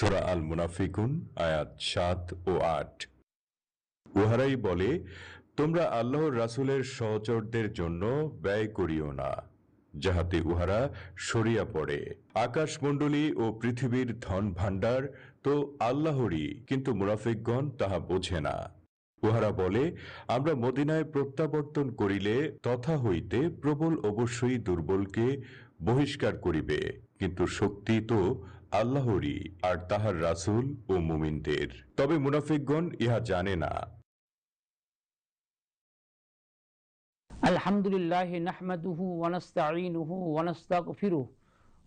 সুরা আল মুনাফিকুন আয়াত সাত ও আট। উহারাই বলে, তোমরা আল্লাহর রাসূলের সহচরদের জন্য ব্যয় করিও না, যাহাতে উহারা সরিয়া পড়ে। আকাশমণ্ডলী ও পৃথিবীর ধন ভাণ্ডার তো আল্লাহরই, কিন্তু মুনাফিকগণ তাহা বোঝে না। উহারা বলে, আমরা মদিনায় প্রত্যাবর্তন করিলে তথা হইতে প্রবল অবশ্যই দুর্বলকে বহিষ্কার করিবে, কিন্তু শক্তি তো আল্লাহরই আর তাহার রাসূল ও মুমিনদের তবে মুনাফিকগণ ইহা জানে না الحمد لله نحمده ونستعينه ونستغفره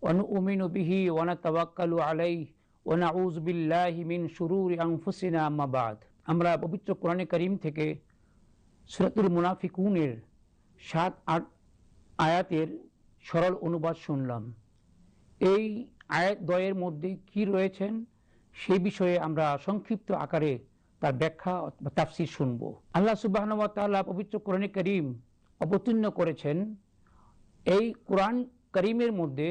ونؤمن به ونتوكل عليه ونعوذ بالله من شرور أنفسنا أما بعد আমরা পবিত্র কোরআনে করিম থেকে সুরাতুল মুনাফিকুনের সাত আট আয়াতের সরল অনুবাদ শুনলাম এই আয়াত দ্বয়ের মধ্যে কি রয়েছেন সে বিষয়ে আমরা সংক্ষিপ্ত আকারে তার ব্যাখ্যা তাফসির শুনব। আল্লাহ সুবাহ পবিত্র কোরআনে করিম অবতীর্ণ করেছেন, এই কোরআন করিমের মধ্যে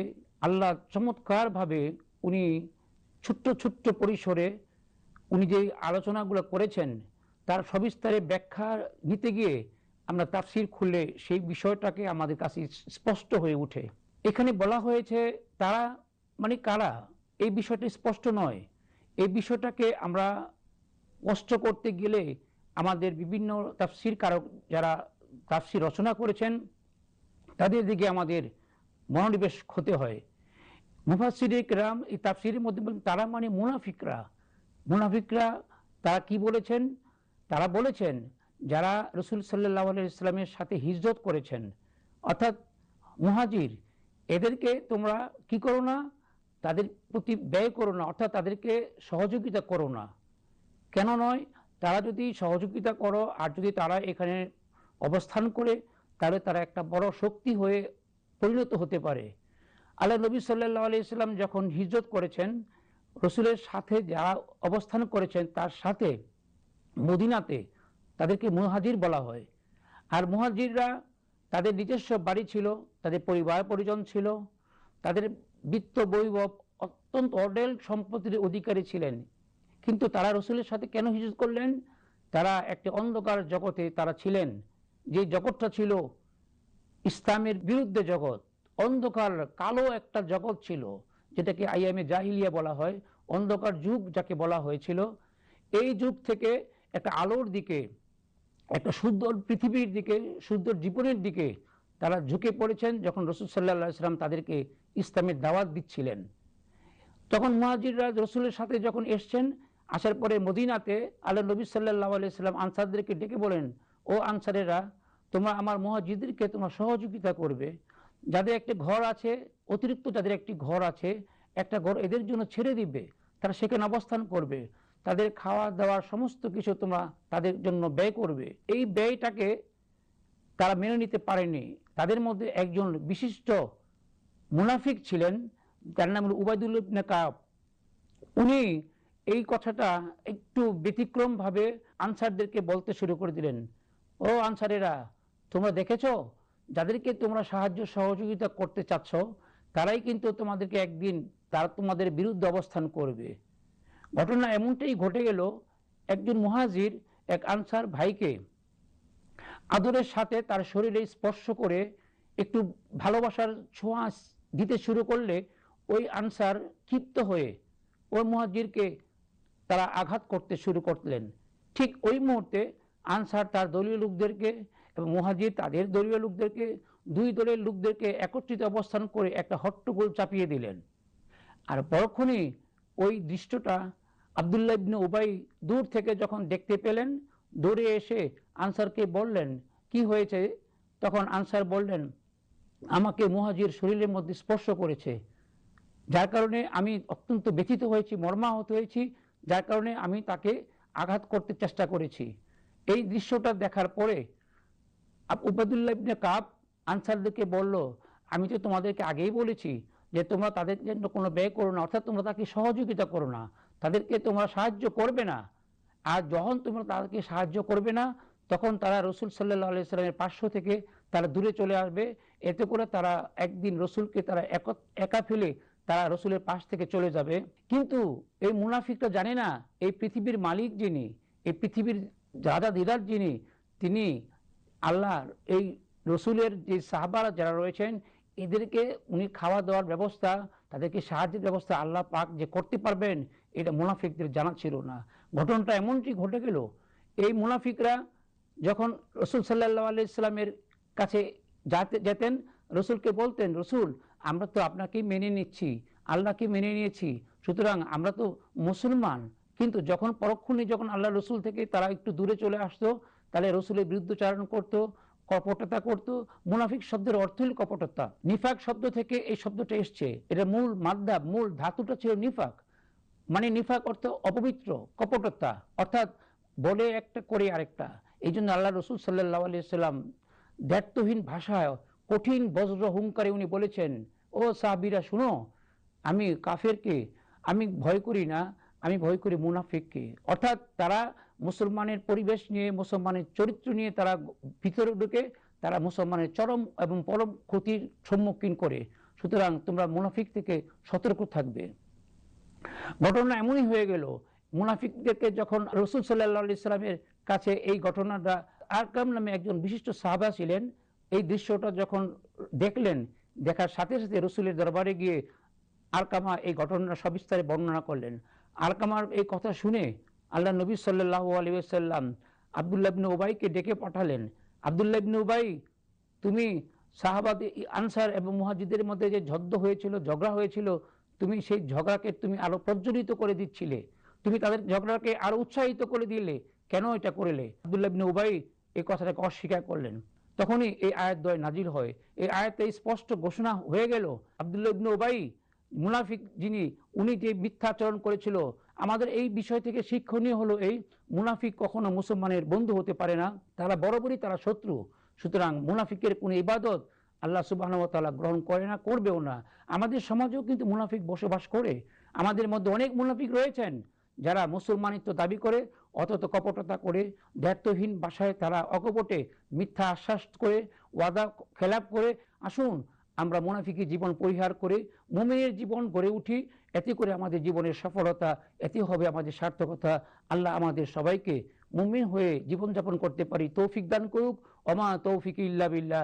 আল্লাহ চমৎকারভাবে উনি ছোট্ট ছোট্ট পরিসরে উনি যে আলোচনাগুলো করেছেন, তার সবিস্তারে ব্যাখ্যা নিতে গিয়ে আমরা তাফসির খুললে সেই বিষয়টাকে আমাদের কাছে স্পষ্ট হয়ে ওঠে এখানে বলা হয়েছে, তারা মানে কারা? এই বিষয়টি স্পষ্ট নয়। এই বিষয়টাকে আমরা স্পষ্ট করতে গেলে আমাদের বিভিন্ন তাফসির কারক যারা তাফসির রচনা করেছেন, তাদের দিকে আমাদের মনোনিবেশ হতে হয়। মুফাসির রাম এই তাফসিরের মধ্যে বলেন, তারা মানে মুনাফিকরা। মুনাফিকরা তারা কি বলেছেন? তারা বলেছেন, যারা রসুল সাল্লাহ ইসলামের সাথে হিজরত করেছেন, অর্থাৎ মুহাজির, এদেরকে তোমরা কি করো না? তাদের প্রতি ব্যয় করো না, অর্থাৎ তাদেরকে সহযোগিতা করো না। কেন নয়? তারা যদি সহযোগিতা করো, আর যদি তারা এখানে অবস্থান করে, তাহলে তারা একটা বড় শক্তি হয়ে পরিণত হতে পারে। আল্লাহ নবী সাল্লাহ আলিয়াল্লাম যখন হিজরত করেছেন, রসুলের সাথে যারা অবস্থান করেছেন, তার সাথে মদিনাতে তাদেরকে মুহাজির বলা হয়। আর মুহাজিররা তাদের নিজস্ব বাড়ি ছিল, তাদের পরিবার পরিজন ছিল, তাদের বিত্ত বৈভব অত্যন্ত অডেল সম্পত্তির অধিকারী ছিলেন। কিন্তু তারা রসুলের সাথে কেন হিজরত করলেন? তারা একটি অন্ধকার জগতে তারা ছিলেন। যে জগৎটা ছিল ইসলামের বিরুদ্ধে জগৎ, অন্ধকার কালো একটা জগৎ ছিল, যেটাকে আইএমএ জাহিলিয়া বলা হয়, অন্ধকার যুগ যাকে বলা হয়েছিল। এই যুগ থেকে একটা আলোর দিকে, একটা সুন্দর পৃথিবীর দিকে, সুন্দর জীবনের দিকে তারা ঝুঁকে পড়েছেন যখন রসুল সাল্লাহ ইসলাম তাদেরকে ইসলামের দাওয়াত দিচ্ছিলেন। তখন মুহাজিররা রসুলের সাথে যখন এসছেন, আসার পরে মদিনাতে আল্লাহ নবী সাল্লাহ আলাইসাল্লাম আনসারদেরকে ডেকে বলেন, ও আনসারেরা, তোমরা আমার মহাজিদদেরকে তোমরা সহযোগিতা করবে। যাদের একটি ঘর আছে, অতিরিক্ত যাদের একটি ঘর আছে, একটা ঘর এদের জন্য ছেড়ে দিবে। তারা সেখানে অবস্থান করবে। তাদের খাওয়া দাওয়ার সমস্ত কিছু তোমরা তাদের জন্য ব্যয় করবে। এই ব্যয়টাকে তারা মেনে নিতে পারেনি। তাদের মধ্যে একজন বিশিষ্ট মুনাফিক ছিলেন, যার নাম হল উবায়দুল কাব। উনি এই কথাটা একটু ব্যতিক্রমভাবে আনসারদেরকে বলতে শুরু করে দিলেন। ও আনসারেরা, তোমরা দেখেছ? যাদেরকে তোমরা সাহায্য সহযোগিতা করতে চাচ্ছ, তারাই কিন্তু তোমাদেরকে একদিন, তারা তোমাদের বিরুদ্ধে অবস্থান করবে। ঘটনা এমনটাই ঘটে গেল, একজন মুহাজির, এক আনসার ভাইকে। আদরের সাথে তার শরীরে স্পর্শ করে একটু ভালোবাসার ছোঁয়া দিতে শুরু করলে ওই আনসার ক্ষিপ্ত হয়ে ওই মুহাজিরকে তারা আঘাত করতে শুরু করলেন। ঠিক ওই মুহূর্তে আনসার তার দলীয় লোকদেরকে এবং মুহাজির তাদের দলীয় লোকদেরকে, দুই দলের লোকদেরকে একত্রিত অবস্থান করে একটা হট্টগোল চাপিয়ে দিলেন। আর পরক্ষণেই ওই দৃশ্যটা আবদুল্লাহ ইবনে উবাই দূর থেকে যখন দেখতে পেলেন দৌড়ে এসে আনসারকে বললেন, কি হয়েছে? তখন আনসার বললেন, আমাকে মুহাজির শরীরের মধ্যে স্পর্শ করেছে। যার কারণে আমি অত্যন্ত ব্যথিত হয়েছি, মর্মাহত হয়েছি, যার কারণে আমি তাকে আঘাত করতে চেষ্টা করেছি। এই দৃশ্যটা দেখার পরে উবাদুল্লাহ ইবনে কাব আনসারদেরকে বলল, আমি তো তোমাদেরকে আগেই বলেছি যে তোমরা তাদের জন্য কোনো ব্যয় করো না, অর্থাৎ তোমরা তাকে সহযোগিতা করো না। তাদেরকে তোমরা সাহায্য করবে না। আর যখন তোমরা তাদেরকে সাহায্য করবে না, তখন তারা রসুল সাল্লাহ আলি সাল্লামের পার্শ্ব থেকে তারা দূরে চলে আসবে। এতে করে তারা একদিন রসুলকে তারা এক- ফেলে তারা রসুলের পাশ থেকে চলে যাবে। কিন্তু এই মুনাফিকটা জানে না, এই পৃথিবীর মালিক যিনি, এই পৃথিবীর দাদা দিদার যিনি, তিনি আল্লাহর এই রসুলের যে সাহাবারা যারা রয়েছেন, এদেরকে উনি খাওয়া দাওয়ার ব্যবস্থা, তাদেরকে সাহায্যের ব্যবস্থা আল্লাহ পাক যে করতে পারবেন, এটা মুনাফিকদের জানা ছিল না। ঘটনাটা এমনটি ঘটে গেল, এই মুনাফিকরা যখন রসুল সাল্লাহ আলি ইসলামের কাছে যাতে, যেতেন, রসুলকে বলতেন, রসুল, আমরা তো আপনাকেই মেনে নিচ্ছি, আল্লাহকে মেনে নিয়েছি, সুতরাং আমরা তো মুসলমান। কিন্তু যখন পরক্ষণে যখন আল্লাহ রসুল থেকে তারা একটু দূরে চলে আসতো, তাহলে রসুলের বিরুদ্ধচারণ করতো, কপটতা করত, মুনাফিক শব্দের অর্থ কপটতা। নিফাক শব্দ থেকে এই শব্দটা এসছে। এটা মূল মাদ্দা মূল ধাতুটা ছিল নিফাক। মানে নিফাক অর্থ অপবিত্র, কপটতা, অর্থাৎ বলে একটা করে আরেকটা। এই জন্য আল্লাহ রসুল সাল্লাহ আলি সাল্লাম ভাষায়, কঠিন বজ্র হুঙ্কারে উনি বলেছেন, ও সাহাবিরা, শুনো, আমি কাফেরকে, আমি ভয় করি না, আমি ভয় করি মুনাফিককে। অর্থাৎ তারা মুসলমানের পরিবেশ নিয়ে, মুসলমানের চরিত্র নিয়ে তারা ভিতরে ঢুকে, তারা মুসলমানের চরম এবং পরম ক্ষতির সম্মুখীন করে। সুতরাং তোমরা মুনাফিক থেকে সতর্ক থাকবে। ঘটনা এমনই হয়ে গেল, মুনাফিকদেরকে যখন রসুল সাল্লাহ ইসলামের কাছে এই ঘটনাটা আরকাম নামে একজন বিশিষ্ট সাহাবা ছিলেন, এই দৃশ্যটা যখন দেখলেন, দেখার সাথে সাথে রসুলের দরবারে গিয়ে আরকামা এই ঘটনাটা সবিস্তারে বর্ণনা করলেন। আরকামার এই কথা শুনে আল্লাহ নবী সাল্লাহ আলী সাল্লাম আবদুল্লাহ ইবনে উবাইকে ডেকে পাঠালেন। আবদুল্লাহ ইবনে উবাই, তুমি সাহাবাদ আনসার এবং মুহাজিদের মধ্যে যে ঝদ্দ হয়েছিল, ঝগড়া হয়েছিল তুমি সেই ঝগড়াকে তুমি আরও প্রজ্বলিত করে দিচ্ছিলে। তুমি তাদের ঝগড়াকে আরও উৎসাহিত করে দিলে। কেন এটা করলে? আবদুল্লাহ ইবনে উবাই এই কথাটাকে অস্বীকার করলেন। তখনই এই আয়াত দয় নাজিল হয়। এই আয়াতে স্পষ্ট ঘোষণা হয়ে গেল, আবদুল্লাহ ইবনে উবাই মুনাফিক যিনি, উনি যে মিথ্যাচরণ করেছিল, আমাদের এই বিষয় থেকে শিক্ষণীয় হলো এই মুনাফিক কখনো মুসলমানের বন্ধু হতে পারে না। তারা বরাবরই তারা শত্রু। সুতরাং মুনাফিকের কোনো ইবাদত আল্লাহ সুবাহ তাআলা গ্রহণ করে না, করবেও না। আমাদের সমাজেও কিন্তু মুনাফিক বসবাস করে। আমাদের মধ্যে অনেক মুনাফিক রয়েছেন যারা মুসলমানিত্ব দাবি করে অতত কপটতা করে, দায়িত্বহীন ভাষায় তারা অকপটে মিথ্যা আশ্বাস করে, ওয়াদা খেলাপ করে। আসুন, আমরা মুনাফিকি জীবন পরিহার করে, মুমিনের জীবন গড়ে উঠি। এতে করে আমাদের জীবনের সফলতা, এতে হবে আমাদের সার্থকতা। আল্লাহ আমাদের সবাইকে মুমিন হয়ে জীবনযাপন করতে পারি। তৌফিক দান করুক। অমা তৌফিক ইল্লা বিল্লাহ।